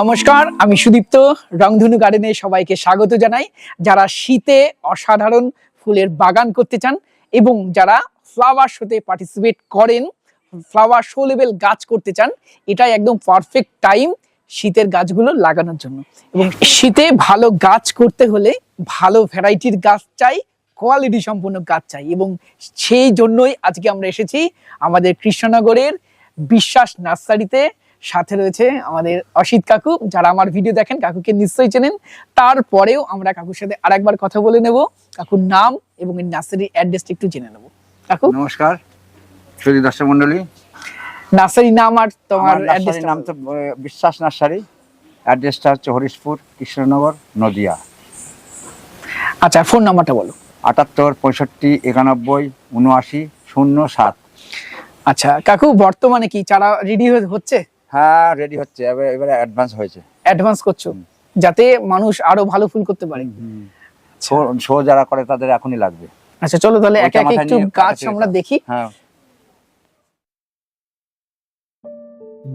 নমস্কার, আমি সুদীপ্ত, রংধনু গার্ডেনে সবাইকে স্বাগত জানাই। যারা শীতে অসাধারণ ফুলের বাগান করতে চান এবং যারা ফ্লাওয়ার শোতে পার্টিসিপেট করেন ফ্লাওয়ার শো লেভেল গাছ করতে চান, এটাই একদম পারফেক্ট টাইম শীতের গাছগুলো লাগানোর জন্য। এবং শীতে ভালো গাছ করতে হলে ভালো ভ্যারাইটির গাছ চাই কোয়ালিটি সম্পন্ন গাছ চাই। এবং সেই জন্যই আজকে আমরা এসেছি আমাদের কৃষ্ণনগরের বিশ্বাস নার্সারিতে। সাথে রয়েছে আমাদের অসিত কাকু যারা আমার ভিডিও দেখেন কাকুকে নিশ্চয়ই চেনেন। তারপরেও আমরা কাকুর সাথে আরেকবার কথা বলে নেব। কাকুর নাম এবং এই নার্সারির অ্যাড্রেসটা একটু জেনে নেব। কাকু? নমস্কার। সুদী দর্শক মন্ডলী নার্সারি নাম আর তোমার নাম তো বিশ্বাস নার্সারি। অ্যাড্রেসটা হচ্ছে হরিশপুর কৃষ্ণনগর নদিয়া। আচ্ছা ফোন নাম্বারটা বলো। আটাত্তর পঁয়ষট্টি একানব্বই উনআশি শূন্য সাত। আচ্ছা কাকু বর্তমানে কি চারা রেডি হচ্ছে? হ্যাঁ রেডি হচ্ছে। এবার অ্যাডভান্স হয়েছে। অ্যাডভান্স করছ? যাতে মানুষ আরও ভালো ফুল করতে পারে। শো যারা করে তাদের এখনই লাগবে। আচ্ছা চলো তাহলে একে এক একে একটু গাছ আমরা দেখি। দেখি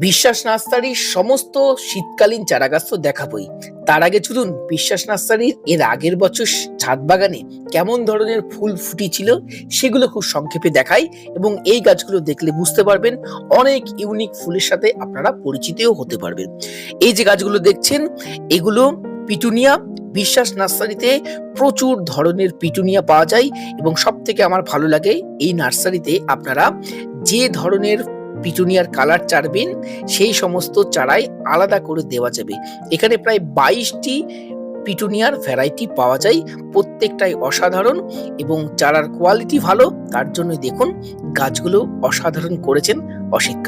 বিশ্বাস নার্সারির সমস্ত শীতকালীন চারাগাছ তো দেখাবই। তার আগে চলুন বিশ্বাস নার্সারির এর আগের বছর ছাদ বাগানে কেমন ধরনের ফুল ফুটেছিল সেগুলো খুব সংক্ষেপে দেখাই এবং এই গাছগুলো দেখলে বুঝতে পারবেন অনেক ইউনিক ফুলের সাথে আপনারা পরিচিতও হতে পারবেন। এই যে গাছগুলো দেখছেন, এগুলো পিটুনিয়া। বিশ্বাস নার্সারিতে প্রচুর ধরনের পিটুনিয়া পাওয়া যায় এবং সব থেকে আমার ভালো লাগে এই নার্সারিতে আপনারা যে ধরনের পিটুনিয়ার কালার চারবেন, সেই সমস্ত চারাই আলাদা করে দেওয়া যাবে। এখানে প্রায় বাইশটি পিটুনিয়ার ভ্যারাইটি পাওয়া যায়, প্রত্যেকটাই অসাধারণ এবং চারার কোয়ালিটি ভালো, তার জন্য দেখুন গাছগুলো অসাধারণ করেছেন অসিত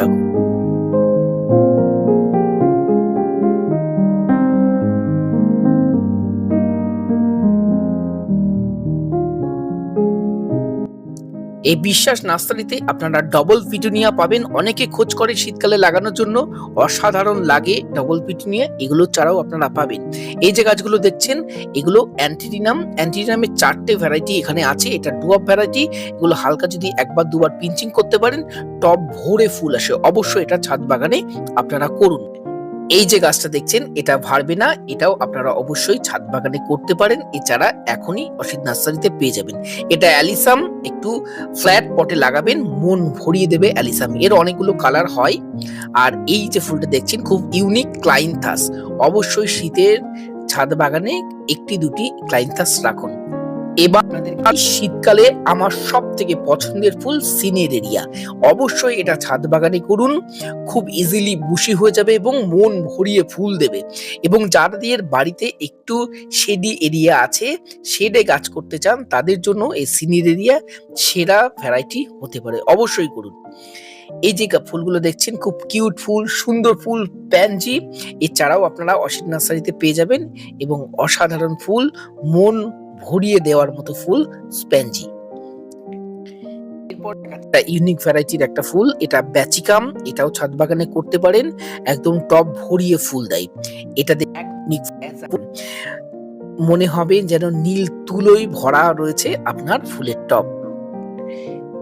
এই বিশ্বাস নার্সারিতে আপনারা ডবল পিটুনিয়া পাবেন। অনেকে খোঁজ করে শীতকালে লাগানোর জন্য। অসাধারণ লাগে ডবল পিটুনিয়া, এগুলো ছাড়াও আপনারা পাবেন। এই যে গাছগুলো দেখছেন, এগুলো অ্যান্টিডিনাম অ্যান্টিডিনামের চারটে ভ্যারাইটি এখানে আছে। এটা ডুয়াব ভ্যারাইটি এগুলো হালকা যদি একবার দুবার পিঞ্চিং করতে পারেন টপ ভরে ফুল আসে। অবশ্যই এটা ছাদ বাগানে আপনারা করুন। এই যে গাছটা দেখছেন, এটা ভারবে না, এটাও আপনারা অবশ্যই ছাদ বাগানে করতে পারেন। এছাড়া এখনই অসিত নার্সারিতে পেয়ে যাবেন। এটা অ্যালিসাম, একটু ফ্ল্যাট পটে লাগাবেন, মন ভরিয়ে দেবে অ্যালিসাম। এর অনেকগুলো কালার হয়। আর এই যে ফুলটা দেখছেন, খুব ইউনিক ক্লাইনথাস। অবশ্যই শীতের ছাদ বাগানে একটি দুটি ক্লাইনথাস রাখুন। এবার শীতকালে আমার সব থেকে পছন্দের ফুল সিনেরেরিয়া। অবশ্যই এটা ছাদ বাগানে করুন, খুব ইজিলি বুশি হয়ে যাবে এবং মন ভরিয়ে ফুল দেবে। এবং যাদের বাড়িতে একটু শেডি এরিয়া আছে শেডে গাছ করতে চান, তাদের জন্য এই সিনেরেরিয়া সেরা ভ্যারাইটি হতে পারে। অবশ্যই করুন। এই যে ফুলগুলো দেখছেন, খুব কিউট ফুল, সুন্দর ফুল, প্যানজি। এছাড়াও আপনারা অসিত নার্সারিতে পেয়ে যাবেন এবং অসাধারণ ফুল, মন ভরিয়ে দেওয়ার মতো ফুল এরপর একটা ইউনিক ভ্যারাইটির একটা ফুল এটা ব্যাচিকাম এটাও ছাদ বাগানে করতে পারেন। একদম টপ ভরিয়ে ফুল দেয়। এটাতে এক মনে হবে যেন নীল তুলোই ভরা রয়েছে আপনার ফুলের টব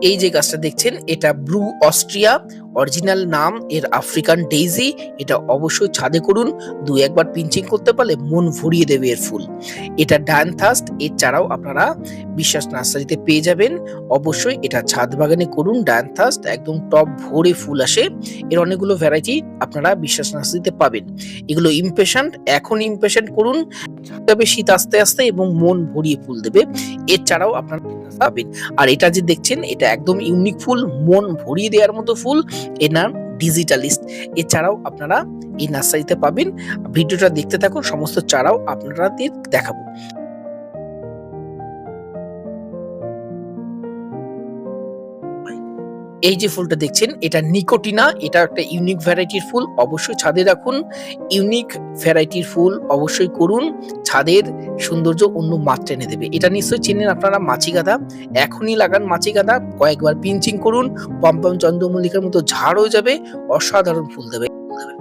এই যে গাছটা দেখছেন এটা ব্লু অস্ট্রিয়া। অরিজিনাল নাম, এর আফ্রিকান ডেইজি, এটা অবশ্যই ছাদে করুন, দু একবার পিঞ্চিং করতে পারলে মন ভরিয়ে দেবে এর ফুল। এটা ডায়ানথাস্ট এর চারাও আপনারা বিশ্বাস নার্সারিতে পেয়ে যাবেন। অবশ্যই এটা ছাদ বাগানে করুন ডায়ানথাস্ট একদম টপ ভরে ফুল আসে। এর অনেকগুলো ভ্যারাইটি আপনারা বিশ্বাস নার্সারিতে পাবেন। এগুলো ইমপেশেন্ট এখন ইমপেশেন্ট করুন। তবে শীত আস্তে আস্তে এবং মন ভরিয়ে ফুল দেবে। এর ছাড়াও আপনারা পাবেন। আর এটা যে দেখছেন, এটা একদম ইউনিক ফুল, মন ভরিয়ে দেওয়ার মতো ফুল। এর নাম ডিজিটালিস্ট এছাড়াও আপনারা এই নার্সারিতে পাবেন। ভিডিওটা দেখতে থাকুন, সমস্ত চারাও আপনাদের দেখাবো। এই যে ফুলটা দেখছেন এটা নিকোটিনা এটা একটা ইউনিক ভ্যারাইটির ফুল অবশ্যই ছাদে রাখুন। ইউনিক ভ্যারাইটির ফুল অবশ্যই করুন ছাদের সৌন্দর্য অন্য মাত্রা এনে দেবে। এটা নিশ্চয়ই চেনেন আপনারা মাছি গাঁদা। এখনই লাগান মাছি গাঁদা কয়েকবার পিঞ্চিং করুন পম্পম চন্দ্রমল্লিকার মতো ঝাড় হয়ে যাবে অসাধারণ ফুল দেবে।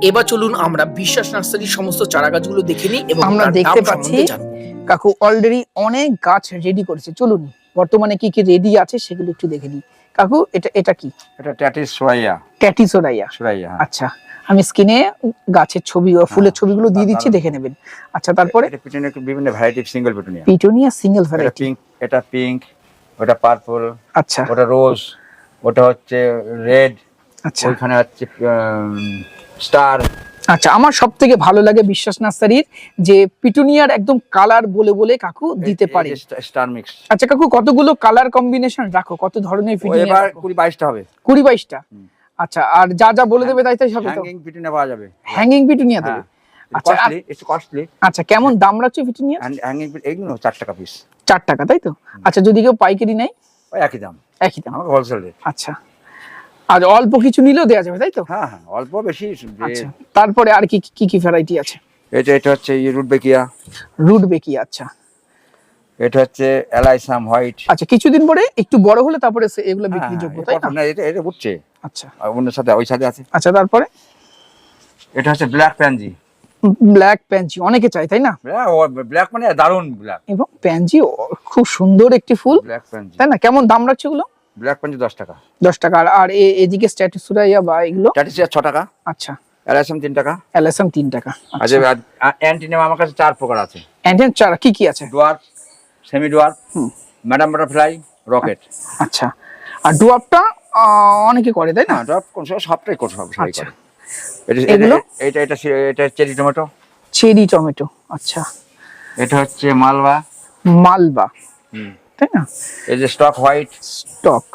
এবার চলুন আমরা বিশ্বাস নার্সারির সমস্ত চারা গাছগুলো দেখে নিই এবং আমরা দেখতে পাচ্ছি। কাকু অলরেডি অনেক গাছ রেডি করেছে। চলুন বর্তমানে কি কি রেডি আছে সেগুলো একটু দেখে নিই। কাকু এটা এটা কি? এটা ট্যাটিস সোয়াইয়া ট্যাটিসোরাইয়া সোয়াইয়া হ্যাঁ আচ্ছা আমি স্ক্রিনে গাছের ছবি ও ফুলের হ্যাঁ, ছবিগুলো দিয়ে দিচ্ছি দেখে নেবেন। আচ্ছা তারপরে? এটা পিটুনিয়া বিভিন্ন variety single petunia petunia single variety pink এটা পিঙ্ক ওটা পার্পল আচ্ছা। ওটা রোজ ওটা হচ্ছে রেড আচ্ছা। ওইখানে হচ্ছে স্টার আচ্ছা আমার সব থেকে ভালো লাগে বিশ্বাস নার্সারির যে পিটুনিয়ার একদম কালার বলে বলে কাকু দিতে পারে। স্টার মিক্স আচ্ছা কাকু কতগুলো কালার কম্বিনেশন রাখো? কত ধরনের পিটুনিয়া এবার বাইশটা হবে। কুড়ি বাইশটা? হুম। আচ্ছা আর যা যা বলে দেবে তাই তাই তো? হ্যাঙ্গিং পিটুনিয়া পাওয়া যাবে। হ্যাঙ্গিং পিটুনিয়া দেবে? হ্যাঁ আচ্ছা, একটু কস্টলি আচ্ছা কেমন দাম রাখছো পিটুনিয়া? হ্যাঙ্গিং এইগুলো চার টাকা পিস টাকা তাই তো? আচ্ছা যদি কেউ পাইকারি নেয়? একই দাম। একই দাম। হোলসেল আচ্ছা। আর অল্প কিছু নিলেও দেওয়া যাবে তাই তো? হ্যাঁ হ্যাঁ অল্প বেশি আচ্ছা তারপরে আর কি কি কি ভ্যারাইটি আছে? এটা এটা হচ্ছে রুট বেকিয়া রুট বেকি আচ্ছা। এটা হচ্ছে এলাইসাম হোয়াইট। আচ্ছা কিছুদিন পরে একটু বড় হলে তারপরে এগুলো বিক্রি যোগ্য তাই না? এটা এটা উঠছে। আচ্ছা। অন্য সাথে ওই সাথে আছে। আচ্ছা তারপরে? এটা হচ্ছে ব্ল্যাক প্যানজি। ব্ল্যাক প্যানজি অনেকে চাই তাই না? ব্ল্যাক মানে দারুণ ব্ল্যাক। এবং প্যানজি খুব সুন্দর একটি ফুল। Black pansy. তাই না? কেমন দাম রাখছে এগুলো ব্ল্যাক প্যানজি দশ টাকা। দশ টাকা। আর- আর এদিকে স্ট্যাটাস সুরাইয়া বা এগুলো? টাটিসিয়া ছ টাকা। আচ্ছা। এলাইসাম তিন টাকা। এলএসএম তিন টাকা। আর যে আমার কাছে চার প্রকার আছে। অ্যান্টেন চারা কি কি আছে? ডুয়ার্ফ সেমি ডুয়ার্ফ হুম। ম্যাডাম বাটারফ্লাই রকেট আচ্ছা। আর ডুয়াপটা অনেকে করে তাই না? না কোন সময় সবটাই সব সবাই আচ্ছা। এটা- এগুলো? এটা এটা এটা চেরি টমেটো চেরি টমেটো আচ্ছা। এটা হচ্ছে মালবা মালবা তাই না? এই যে স্টক হোয়াইট স্টক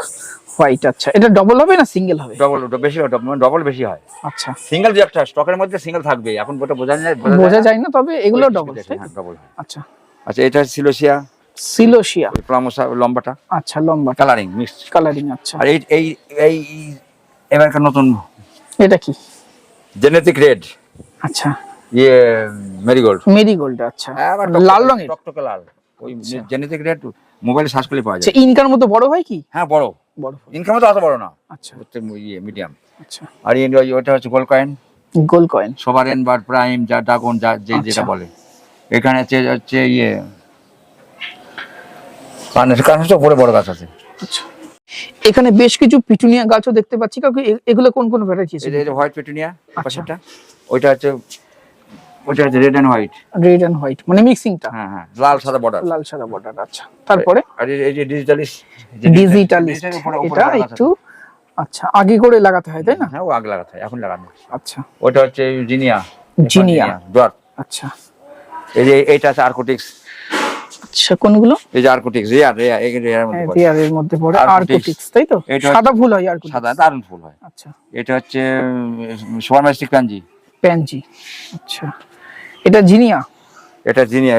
হোয়াইট আচ্ছা। এটা ডবল হবে না সিঙ্গেল হবে? ডবল বেশি হয় ডবল বেশি হয়। আচ্ছা। সিঙ্গেল যে একটা স্টকের মধ্যে সিঙ্গেল থাকবে এখন ওটা বোঝা যায় বোঝা যায়? না তবে এগুলো ডবল হ্যাঁ ডবল আচ্ছা। আচ্ছা এটা সিলোসিয়া সিলোসিয়া প্লামোসা লম্বাটা। আচ্ছা লম্বা কালারিং মিক্স কালারিং আচ্ছা। আর এই এই এই এবারকার নতুন এটা কি? জেনেটিক রেড আচ্ছা। ইয়ে মেরিগোল্ড মেরিগোল্ড আচ্ছা। আবার লাল রঙের? টকটকে লাল। ওই আচ্ছা। জেনেটিক রেড মোবাইলে সার্চ করলে পাওয়া আচ্ছা যায়। ইনকার মতো বড় হয় কি? হ্যাঁ বড়। বড় হয়। ইনকামে তো অত বড় না। আচ্ছা। ইয়ে মিডিয়াম আচ্ছা। আর এই ওটা হচ্ছে গোল্ড কয়েন গোল কয়েন সোভারেন বা প্রাইম যা ড্রাগন যা যে আচ্ছা। যেটা বলে। এখানে হচ্ছে হচ্ছে ইয়ে কানের কানের তো বড় বড় গাছ আছে। আচ্ছা। এখানে বেশ কিছু পিটুনিয়া গাছও দেখতে পাচ্ছি। এ- এগুলো কোন কোন ভ্যারাইটি আছে? এই যে হোয়াইট পিটুনিয়া আচ্ছা। পাশেরটা। ওইটা হচ্ছে ওইটা হচ্ছে red and white red and white মানে মিক্সিংটা হ্যাঁ হ্যাঁ লাল সাদা বর্ডার লাল সাদা বর্ডার আচ্ছা। তারপরে? আর এই- যে ডিজিটালিস্ট ডিজিটালিস্ট এটা একটু আচ্ছা আগে করে লাগাতে হয় তাই না? হ্যাঁ ও আগ লাগাতে হয় এখন লাগানো আচ্ছা। ওটা হচ্ছে জিনিয়া জিনিয়া ডট আচ্ছা। এই যে এইটা আছে আর্কোটিক্স আচ্ছা কোনগুলো? এই যে আর্কোটিক্স রেয়ার রেয়ার এই রেয়ার মধ্যে পড়ে। রিয়ারের মধ্যে পড়ে। আর্কোটিক্স তাই তো? এটা সাদা ফুল হয় আর্কোটিক্স সাদা দারুণ ফুল হয়। আচ্ছা। এটা হচ্ছে সোয়ারমাস্টিক প্যানজি। প্যানজি। আচ্ছা। এটা জিনিয়া? এটা zinnia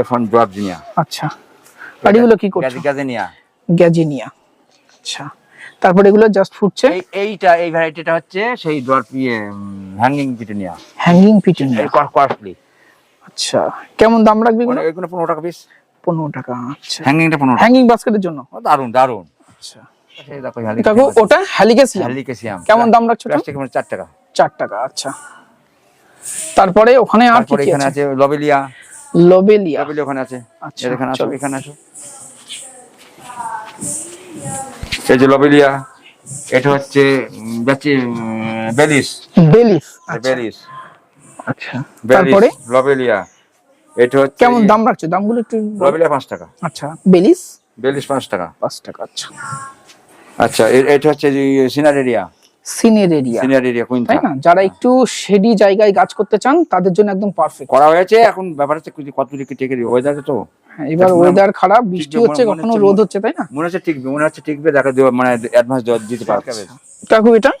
F one drop zinnia. আচ্ছা। আর এগুলো কি করছ? গ্যাজিনিয়া। গ্যাজিনিয়া। আচ্ছা। তারপরে এগুলো জাস্ট ফুটছে? এই এইটা এই ভ্যারাইটিটা হচ্ছে সেই ড্রপ ইয়ে hanging petunia. Hanging petunia. Costly আচ্ছা। কেমন দাম রাখবে এগুলো? এগুলো পনেরো টাকা পিস পনেরো টাকা আচ্ছা। হ্যাঙ্গিংটা পনেরো টাকা। হ্যাঙ্গিং বাস্কেটের জন্য? দারুণ দারুণ দারুণ। আচ্ছা। এই দেখো কাকু ওটা হ্যালিকেসিয়াম হ্যালিকেসিয়াম কেমন দাম রাখছো? প্লাস্টিক মানে চার টাকা। চার টাকা আচ্ছা। তারপরে ওখানে আর কি এখানে আছে? আছে লবেলিয়া। লোবেলিয়া। লবেলিয়া ওখানে আছে। আচ্ছা, এখানে আসো এখানে আসো। এই যে লবেলিয়া এটা হচ্ছে উম, বেলিস। বেলিস আচ্ছা। বেলিস। আচ্ছা তারপরে? লবেলিয়া। এটা হচ্ছে কেমন দাম রাখছো? দামগুলো একটু লবেলিয়া পাঁচ টাকা। আচ্ছা বেলিস? বেলিস পাঁচ টাকা। পাঁচ টাকা আচ্ছা। আচ্ছা এটা হচ্ছে সিনারেরিয়া। সিনের এরিয়া তাই না? যারা একটু শেডি জায়গায় গাছ করতে চান তাদের জন্য একদম পারফেক্ট করা হয়েছে এখন ব্যাপার হচ্ছে কত দিকে টেকে ওয়েদারে তো? এবার ওয়েদার খারাপ বৃষ্টি হচ্ছে কখনো রোদ হচ্ছে তাই না? মনে হচ্ছে টিকবে মনে হচ্ছে টিকবে দেখা দেওয়া মানে অ্যাডভান্স দিতে পারবে কাকু এটা?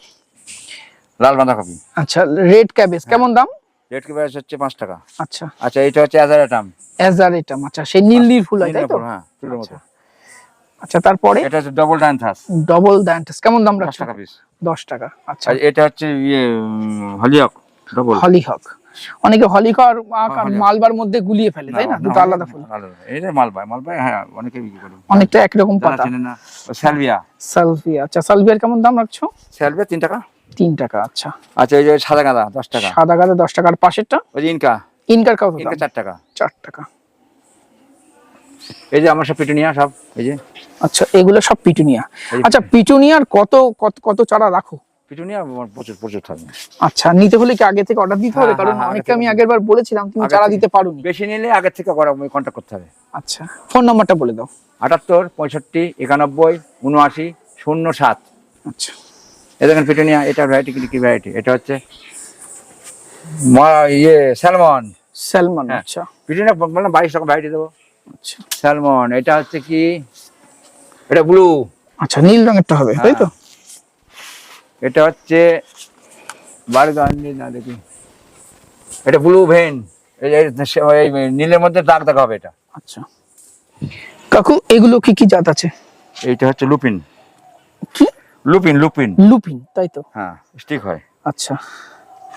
লাল বাঁধাকপি আচ্ছা রেড ক্যাবেজ কেমন দাম? রেড কি প্রাইস হচ্ছে পাঁচ টাকা। আচ্ছা। আচ্ছা এটা হচ্ছে অ্যাজারাটাম অ্যাজারেটাম আচ্ছা সেই নীল নীল ফুল হয় তাই তো? হ্যাঁ ফুলের মতো। আচ্ছা তারপরে? এটা হচ্ছে ডবল ডান্থাস ডবল ডান্টাস কেমন দাম রাখছো টাকা পিস দশ টাকা আচ্ছা। আর এটা হচ্ছে ইয়ে হলিয়ক ডবল হলিহক। অনেকে হলিহক আর আর মালবার মধ্যে গুলিয়ে ফেলে তাই না? দুটো আলাদা ফুল। এটা মালবাই মালবাই হ্যাঁ অনেকে বিক্রি করে। অনেকটা একরকম পাতা। না স্যালভিয়া সালভিয়া। আচ্ছা সালভিয়ার কেমন দাম রাখছো? স্যালভিয়া তিন টাকা। তিন টাকা আচ্ছা। আচ্ছা এই যে সাদা গাঁদা দশ টাকা। সাদা গাঁদা দশ টাকার পাশেরটা? ওই যে ইনকা। ইনকার কত ইনকা দাম চার টাকা। চার টাকা। এই যে আমার সব পিটুনিয়া সব এই যে। আচ্ছা এগুলো সব পিটুনিয়া। আচ্ছা পিটুনিয়ার কত কত কত চারা রাখো? পিটুনিয়া প্রচুর প্রচুর থাকবে আচ্ছা নিতে হলে কি আগে থেকে অর্ডার দিতে হবে? হ্যাঁ, কারণ হ্যাঁ, অনেককে আমি আগের বার বলেছিলাম তুমি চারা দিতে পারোনি। বেশি নিলে থেকে কন্ট্যাক্ট করতে হবে। আচ্ছা ফোন নাম্বারটা বলে দাও। আটাত্তর পঁয়ষট্টি একানব্বই উনআশি শূন্য সাত। আচ্ছা। এ দেখেন পিটুনিয়া এটা ভ্যারাইটি কি ভ্যারাইটি এটা হচ্ছে ইয়ে স্যালমন স্যালমন। আচ্ছা। পিটুনিয়া বললাম বাইশ রকম ভ্যারাইটি দেবো। আচ্ছা। স্যালমন এটা হচ্ছে কি এটা ব্লু আচ্ছা নীল রঙেরটা হবে তাই তো? এটা হচ্ছে বারগান্ডি না দেখি। এটা ব্লু ভেন এই নীলের মধ্যে দাগ দাগ হবে এটা। আচ্ছা। কাকু এগুলো কি কি জাত আছে? এইটা হচ্ছে লুপিন কি? লুপিন লুপিন লুপিন তাই তো? হ্যাঁ স্টিক হয়। আচ্ছা।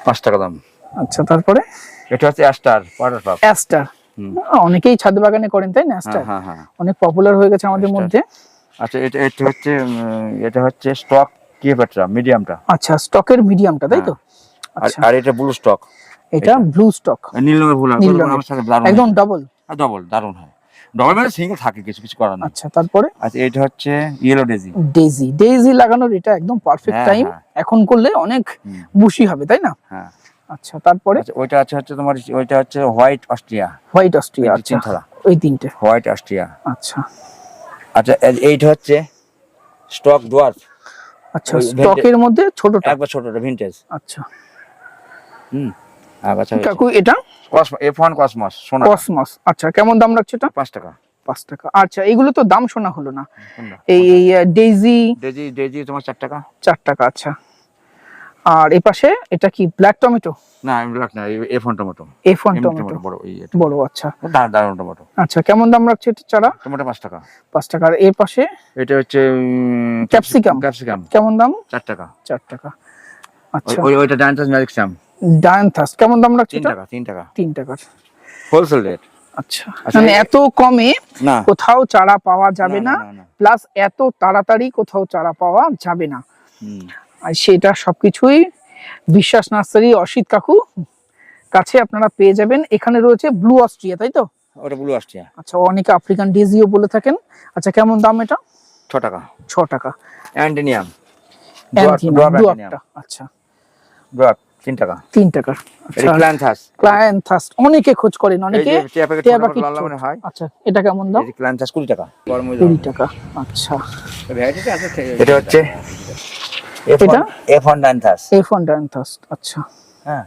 পাঁচ টাকা দাম। আচ্ছা তারপরে? এটা হচ্ছে অ্যাস্টার পাউডার পাপ অ্যাস্টার। অনেকেই ছাদ বাগানে করেন তাই না হ্যাঁ অ্যাস্টার হ্যাঁ হ্যাঁ। অনেক পপুলার হয়ে গেছে আমাদের মধ্যে। আচ্ছা এটা এটা হচ্ছে এটা হচ্ছে স্টক কি পেট্রা মিডিয়ামটা আচ্ছা স্টকের মিডিয়ামটা তাই তো? আর আচ্ছা। আর এটা ব্লু স্টক এটা ব্লু স্টক নীল রঙের ফুল আমার সাথে দারুণ একদম ডাবল ডবল দারুণ হয়। ডবল মানে সিঙ্গেল থাকে কিছু কিছু করার না আচ্ছা তারপরে? আচ্ছা এটা হচ্ছে ইয়েলো ডেজি ডেজি ডেজি লাগানোর এটা একদম পারফেক্ট হ্যাঁ, টাইম হ্যাঁ। এখন করলে অনেক। বুশি হবে তাই না? হ্যাঁ। আচ্ছা তারপরে? আচ্ছা ওইটা আছে হচ্ছে তোমার ওইটা হচ্ছে হোয়াইট অস্ট্রিয়া হোয়াইট অস্ট্রিয়া আচ্ছা। ওই তিনটে। হোয়াইট অস্ট্রিয়া আচ্ছা। আচ্ছা এইটা হচ্ছে স্টক ডোয়ার্ফ। আচ্ছা স্টকের মধ্যে ছোটটা? একবার ছোটটা ভিনটেজ আচ্ছা। হুম আচ্ছা কাকু এটা এফ ওয়ান কসমস সোনা। কসমস আচ্ছা কেমন দাম রাখছে এটা? পাঁচ টাকা। পাঁচ টাকা। আচ্ছা এগুলো তো দাম শোনা হলো না। এই ডেজি ডেজি ডেজি তোমার চার টাকা। চার টাকা আচ্ছা। আর এই পাশে এটা কি ব্ল্যাক টমেটো না আমি রাখ না F one tomato F one এমনি টমেটো বড় এই এটা। বড় আচ্ছা। দারুণ টমেটো আচ্ছা কেমন দাম রাখছে এটা চারা? টমেটো পাঁচ টাকা। পাঁচ টাকা আর এর পাশে? এটা হচ্ছে ক্যাপসিকাম। ক্যাপসিকাম। কেমন দাম? চার টাকা। চার টাকা। আচ্ছা। ওই ওইটা ডান্টাস ম্যাজিক স্যাম ডায়ান্থাস কেমন দাম রাখছে তিন টাকা তিন টাকা। তিন টাকা। হোলসেল রেট আচ্ছা। আচ্ছা, মানে এত কমে কোথাও চারা পাওয়া যাবে না। প্লাস এত তাড়াতাড়ি কোথাও চারা পাওয়া যাবে না। সেটা সবকিছুই বিশ্বাস নার্সারি অসিত কাকু কাছে আপনারা পেয়ে যাবেন। এখানে রয়েছে ব্লু অস্ট্রিয়া তাই তো? ওটা ব্লু অস্ট্রিয়া আচ্ছা অনেকে আফ্রিকান ডেজিও বলে থাকেন। আচ্ছা কেমন দাম এটা? ছ টাকা। ছ টাকা। অ্যান্টেনিয়াম আচ্ছা। তিন টাকা। তিন এটা আচ্ছা ক্ল্যান্থাস ক্লায়েন্থাস অনেকে খোঁজ করেন অনেকে। মনে হয়। আচ্ছা এটা কেমন দাম? এই কুড়ি টাকা। কুড়ি টাকা। আচ্ছা। এটা হচ্ছে এটা? ডায়ান্থাস আচ্ছা। হ্যাঁ।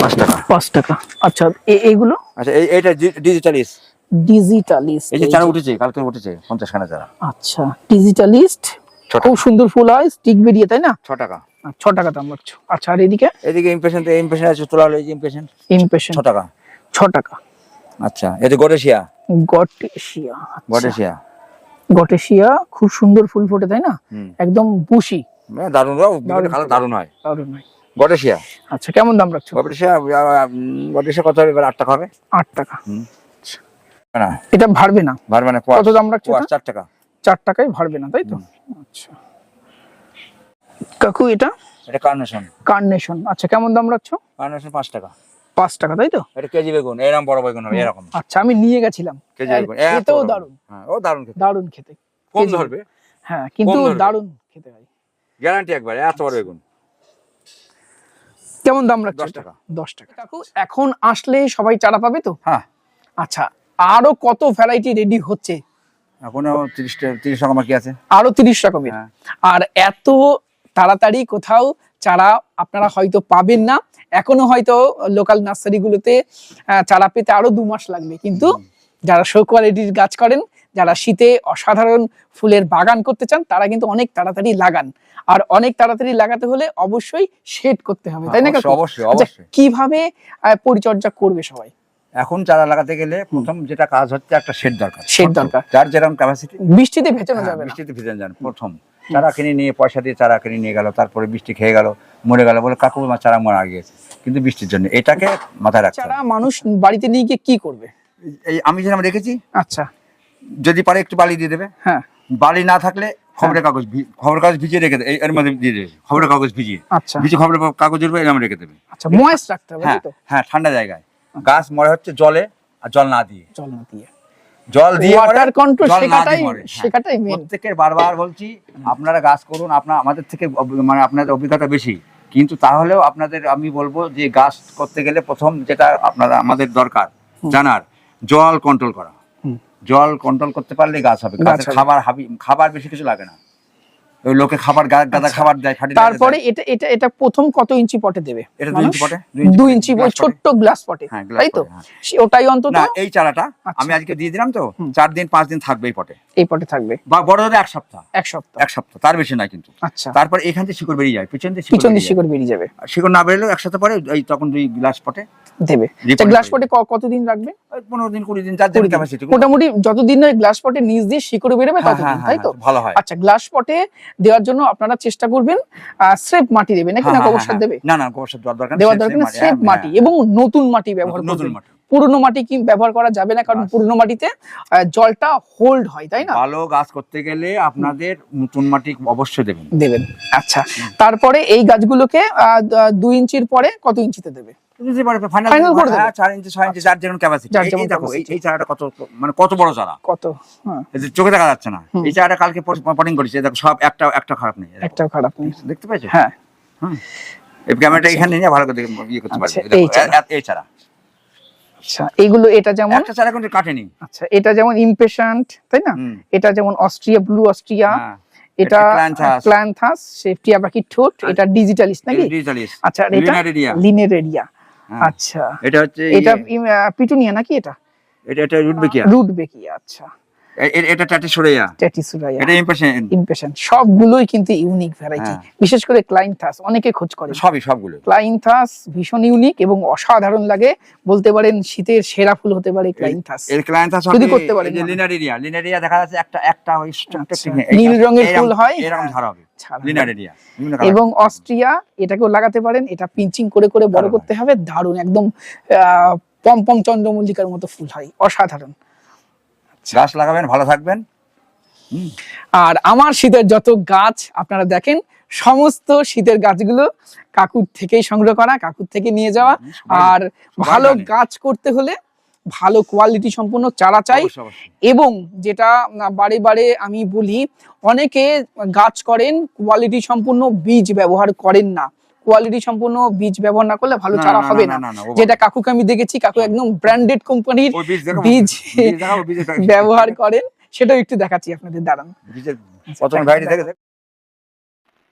পাঁচ টাকা। পাঁচ টাকা। আচ্ছা এ- এইগুলো আচ্ছা এইটা ডিজিটালিস ডিজিটালিস্ট। এই যে চারা উঠেছে কালকে উঠেছে পঞ্চাশ খানা চারা। আচ্ছা ডিজিটালিস্ট। খুব সুন্দর ফুল হয় স্টিক বেরিয়ে তাই না? ছ টাকা। আর ছ টাকা দাম আচ্ছা আর এদিকে? এদিকে ইমপ্রেশন তো ইমপ্রেশন আছে তোলা হলো এই যে ইমপ্রেশন ইমপ্রেশন ছ টাকা। ছ টাকা। আচ্ছা যে গটেশিয়া গটেশিয়া আচ্ছা। গটেশিয়া গটেশিয়া খুব সুন্দর ফুল ফোটে তাই না? একদম বুশি হ্যাঁ, দারুণ দারুণ। হয়। দারুণ হয়। গটেশিয়া? আচ্ছা কেমন দাম রাখছো? গটেশিয়া গটেশিয়া কত হবে? এবার আট টাকা হবে। আট টাকা। না। এটা ভাড়বে না। ভার মানে কত দাম রাখছো চার টাকা। চার টাকায় ভাড়বে না তাই তো? আচ্ছা। কাকু এটা? এটা কার্নেশন। কার্নেশন। আচ্ছা কেমন দাম রাখছো? কার্নেশন পাঁচ টাকা। পাঁচ টাকা তাই তো? এটা কেজি বেগুন এরকম বড় বেগুন হবে এরকম। আচ্ছা আমি নিয়ে গেছিলাম। কেজি বেগুন। দারুণ। হ্যাঁ ও দারুণ খেতে। দারুণ খেতে। কম ধরবে? হ্যাঁ কিন্তু। দারুণ খেতে হয়। গ্যারান্টি একবার এত বড় বেগুন। কেমন দাম রাখছো দশ এটা? টাকা। দশ টাকা। কাকু এখন আসলে সবাই চারা পাবে তো? হ্যাঁ। আচ্ছা আরও কত ভ্যারাইটি রেডি হচ্ছে? এখনও তিরিশ তিরিশ টাকা বাকি আছে? আরও তিরিশ রকমের। হ্যাঁ। আর এত তাড়াতাড়ি কোথাও চারা আপনারা হয়তো পাবেন না। এখনও হয়তো লোকাল নার্সারিগুলোতে চারা পেতে আরও দু মাস লাগবে। কিন্তু যারা শো কোয়ালিটির গাছ করেন যারা শীতে অসাধারণ ফুলের বাগান করতে চান তারা কিন্তু অনেক তাড়াতাড়ি লাগান। আর অনেক তাড়াতাড়ি লাগাতে হলে অবশ্যই শেড করতে হবে তাই না আচ্ছা, কীভাবে পরিচর্যা করবে সবাই? এখন চারা লাগাতে গেলে প্রথম যেটা কাজ হচ্ছে একটা শেড দরকার। শেড দরকার। যার যেরকম ক্যাপাসিটি বৃষ্টিতে ভেজানো যাবে বৃষ্টিতে ভিজে যান প্রথম। চারা কিনে নিয়ে পয়সা দিয়ে চারা কিনে নিয়ে গেল তারপরে বৃষ্টি খেয়ে গেল মরে গেল বলে কাকু আমার চারা মরা গিয়েছে। কিন্তু বৃষ্টির জন্য এটাকে মাথায় রাখতে চারা মানুষ বাড়িতে নিয়ে গিয়ে কি করবে? এই আমি যেরকম রেখেছি আচ্ছা। যদি পারে একটু বালি দিয়ে দেবে। হ্যাঁ। বালি না থাকলে খবরের কাগজ খবরের কাগজ ভিজিয়ে রেখে দেবে এর মধ্যে দিয়ে দেবে খবরের কাগজ ভিজিয়ে। আচ্ছা। ভিজিয়ে খবরের কাগজের উপর এরকম রেখে দেবে। আচ্ছা ময়েস্ট রাখতে হবে হ্যাঁ তো? হ্যাঁ ঠান্ডা জায়গায়। গাছ মরে হচ্ছে জলে আর জল না দিয়ে। জল না দিয়ে। জল দিয়ে ওয়াটার কন্ট্রোল শেখাটাই হ্যাঁ। শেখাটাই মেন প্রত্যেকের বারবার বলছি আপনারা গাছ করুন আপনারা আমাদের থেকে মানে আপনাদের অভিজ্ঞতা বেশি। কিন্তু তাহলেও আপনাদের আমি বলব যে গাছ করতে গেলে প্রথম যেটা আপনারা আমাদের দরকার জানার জল কন্ট্রোল করা। জল কন্ট্রোল করতে পারলে গাছ হবে। গাছের খাবার খাবার বেশি কিছু লাগে না। লোকে খাবার গাদা আচ্ছা। খাবার দেয় তারপরে এটা এটা এটা প্রথম কত ইঞ্চি পটে দেবে এটা দুই ইঞ্চি পটে? দুই ইঞ্চি glass পটে। ছোট্ট গ্লাস পটে হ্যাঁ, তাই তো? হ্যাঁ। ওটাই অন্তত? না এই চারাটা আচ্ছা। আমি আজকে দিয়ে দিলাম তো হুম। চার দিন পাঁচ দিন থাকবে এই পটে। এই পটে থাকবে? বা বড় হলে এক সপ্তাহ। এক সপ্তাহ। এক সপ্তাহ তার বেশি নয় কিন্তু। আচ্ছা। তারপর এখান থেকে শিকড় বেরিয়ে যায় পিছন দিয়ে পিছন শিকড় বেরিয়ে শিকড় বেরিয়ে যাবে। শিকড় না বেরোলেও একসাথে পরে এই তখন দুই গ্লাস পটে দেবে। যে আচ্ছা গ্লাস পটে কতদিন রাখবে ওই পনেরো দিন কুড়ি দিন যার দিন। ক্যাপাসিটি মোটামুটি যতদিন না গ্লাস পটে নিচ দিয়ে শিকড় বেরোবে ততদিন তাই তো? ভালো হয়। আচ্ছা গ্লাস পটে দেওয়ার জন্য আপনারা চেষ্টা করবেন স্রেপ মাটি দেবে নাকি হ্যাঁ, না হ্যাঁ, গোবর সার হ্যাঁ, দেবে? না না গোবর সার দেওয়ার দরকার দেওয়ার দরকার স্রেপ মাটি। এবং নতুন মাটি ব্যবহার নতুন মাটি। পুরনো মাটি কি ব্যবহার করা যাবে না? কারণ। পুরনো মাটিতে জলটা হোল্ড হয় তাই না? ভালো গাছ করতে গেলে আপনাদের নতুন মাটি অবশ্যই দেবেন। দেবেন আচ্ছা। তারপরে এই গাছগুলোকে আহ, দুই ইঞ্চির পরে কত ইঞ্চিতে দেবে? ফাইনাল Final করে দেবে? চার ইঞ্চি ছয় ইঞ্চি যার যেমন ক্যাপাসিটি যার দেখো এই চারাটা কত মানে কত বড় চারা? কত? হ্যাঁ। চোখে দেখা যাচ্ছে না। এই চারাটা কালকে পটিং করেছি। দেখো সব একটা একটা খারাপ নেই। এই খারাপ নেই। দেখতে পাচ্ছ হ্যাঁ। এই ক্যামেরাটা এখানে নিয়ে ভালো করে ইয়ে করতে পারবে। আচ্ছা, এই চারা। আচ্ছা এইগুলো এটা যেমন? একটা চারা কিন্তু কাটেনি। আচ্ছা এটা যেমন ইমপেশেন্ট তাই না? এটা যেমন অস্ট্রিয়া ব্লু অস্ট্রিয়া হ্যাঁ। এটা বাকি ঠোঁট? এটা ডিজিটালিস্ট নাকি? আচ্ছা এটা? হ্যাঁ। আচ্ছা। এটা হচ্ছে এটা পিটুনিয়া নাকি এটা? এটা এটা রুটবেকিয়া। রুট বেকিয়া আচ্ছা। এটা টাটি ট্যাটিসুরাইয়া এটা ইম্প্রেশন ইমপেশেন্ট সবগুলোই কিন্তু ইউনিক ভ্যারাইটি হ্যাঁ। বিশেষ করে ক্লাইনথাস অনেকে খোঁজ করে। সবই সবগুলো ক্লাইনথাস ভীষণ ইউনিক এবং অসাধারণ লাগে। বলতে পারেন শীতের সেরা ফুল হতে পারে ক্লাইনথাস এর যদি করতে পারেন। লিনারেরিয়া লিনারেরিয়া দেখা যাচ্ছে একটা একটা আচ্ছা, নীল রঙের ফুল হয়, এরকম হ্যাঁ। হবে। এবং অস্ট্রিয়া এটাকেও লাগাতে পারেন এটা পিঞ্চিং করে করে বড় করতে হবে দারুণ একদম পমপম চন্দ্রমল্লিকার মতো ফুল হয় অসাধারণ। গাছ লাগাবেন ভালো থাকবেন। আর আমার শীতের যত গাছ আপনারা দেখেন সমস্ত শীতের গাছগুলো কাকুর থেকেই সংগ্রহ করা কাকুর থেকে নিয়ে যাওয়া। আর ভালো গাছ করতে হলে ভালো কোয়ালিটি সম্পন্ন চারা চাই। এবং যেটা বারে বারে আমি বলি অনেকে গাছ করেন কোয়ালিটি সম্পূর্ণ বীজ ব্যবহার করেন না। কোয়ালিটি সম্পূর্ণ বীজ ব্যবহার না করলে ভালো চারা হবে না, যেটা কাকুকে আমি দেখেছি কাকু একদম ব্র্যান্ডেড কোম্পানির বীজ ব্যবহার করেন। সেটাও একটু দেখাচ্ছি আপনাদের দাঁড়ান বীজের প্রথমে ভ্যারাইটি দেখে দেখে-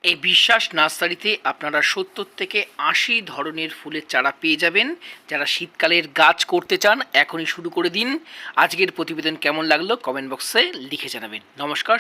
এই বিশ্বাস নার্সারিতে আপনারা সত্তর থেকে আশি ধরনের ফুলের চারা পেয়ে যাবেন। যারা শীতকালের গাছ করতে চান, এখনই শুরু করে দিন। আজকের প্রতিবেদন কেমন লাগল কমেন্ট বক্সে লিখে জানাবেন। নমস্কার